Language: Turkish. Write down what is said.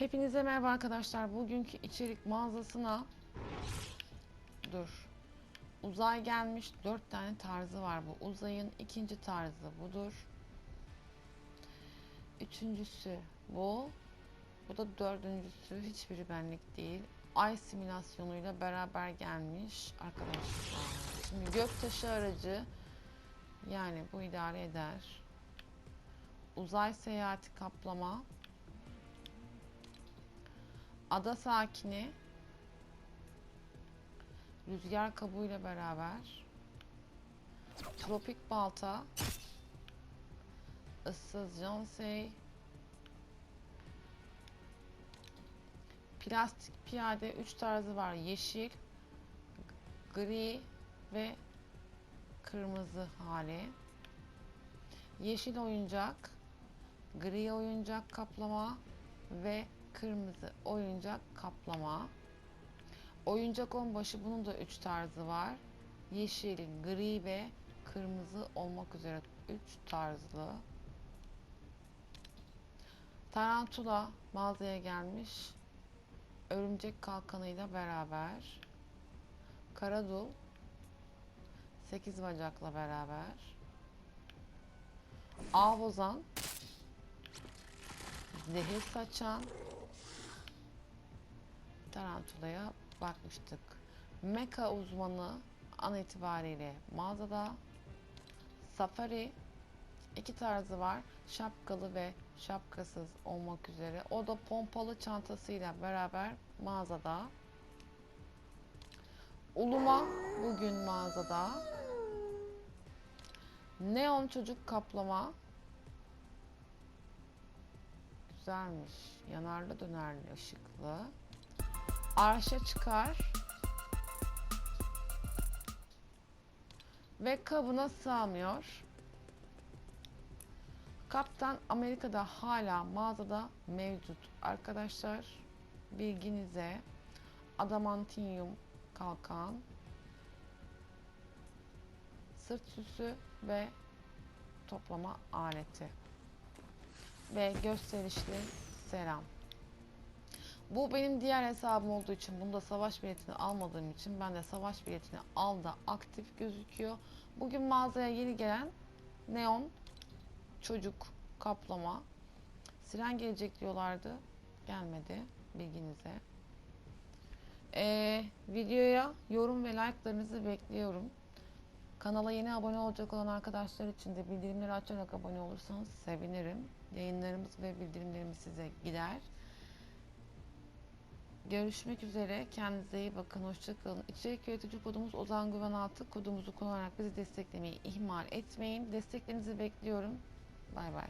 Hepinize merhaba arkadaşlar. Bugünkü içerik mağazasına dur. Uzay gelmiş. Dört tane tarzı var bu. Uzayın ikinci tarzı budur. Üçüncüsü bu. Bu da dördüncüsü. Hiçbiri benlik değil. Ay simülasyonuyla beraber gelmiş arkadaşlar. Şimdi göktaşı aracı yani bu idare eder. Uzay seyahati kaplama. Ada sakini. Rüzgar kabuğuyla beraber. Tropik balta. Issız Jonsei plastik piyade 3 tarzı var. Yeşil gri ve kırmızı hali. Yeşil oyuncak gri oyuncak kaplama ve kırmızı oyuncak kaplama. Oyuncak onbaşı bunun da 3 tarzı var. Yeşil, gri ve kırmızı olmak üzere 3 tarzlı. Tarantula mağazaya gelmiş. Örümcek kalkanıyla beraber. Karadul 8 bacakla beraber. Avozan zehir saçan tarantulaya bakmıştık. Meka uzmanı an itibariyle mağazada. Safari iki tarzı var. Şapkalı ve şapkasız olmak üzere. O da pompalı çantasıyla beraber mağazada. Uluma bugün mağazada. Neon çocuk kaplama güzelmiş. Yanarlı dönerli ışıklı. Arşa çıkar. Ve kabına sığmıyor. Kaptan Amerika'da hala mağazada mevcut. Arkadaşlar bilginize adamantinyum kalkan sırt süsü ve toplama aleti ve gösterişli selam. Bu benim diğer hesabım olduğu için bunda savaş biletini almadığım için ben de savaş biletini al da aktif gözüküyor. Bugün mağazaya yeni gelen neon çocuk kaplama siren gelecek diyorlardı. Gelmedi bilginize. Ee, videoya yorum ve like'larınızı bekliyorum. Kanala yeni abone olacak olan arkadaşlar için de bildirimleri açarak abone olursanız sevinirim. Yayınlarımız ve bildirimlerimiz size gider. Görüşmek üzere. Kendinize iyi bakın. Hoşçakalın. İçerik yönetici kodumuz Ozan Güven Altı. Kodumuzu kullanarak bizi desteklemeyi ihmal etmeyin. Desteklerinizi bekliyorum. Bay bay.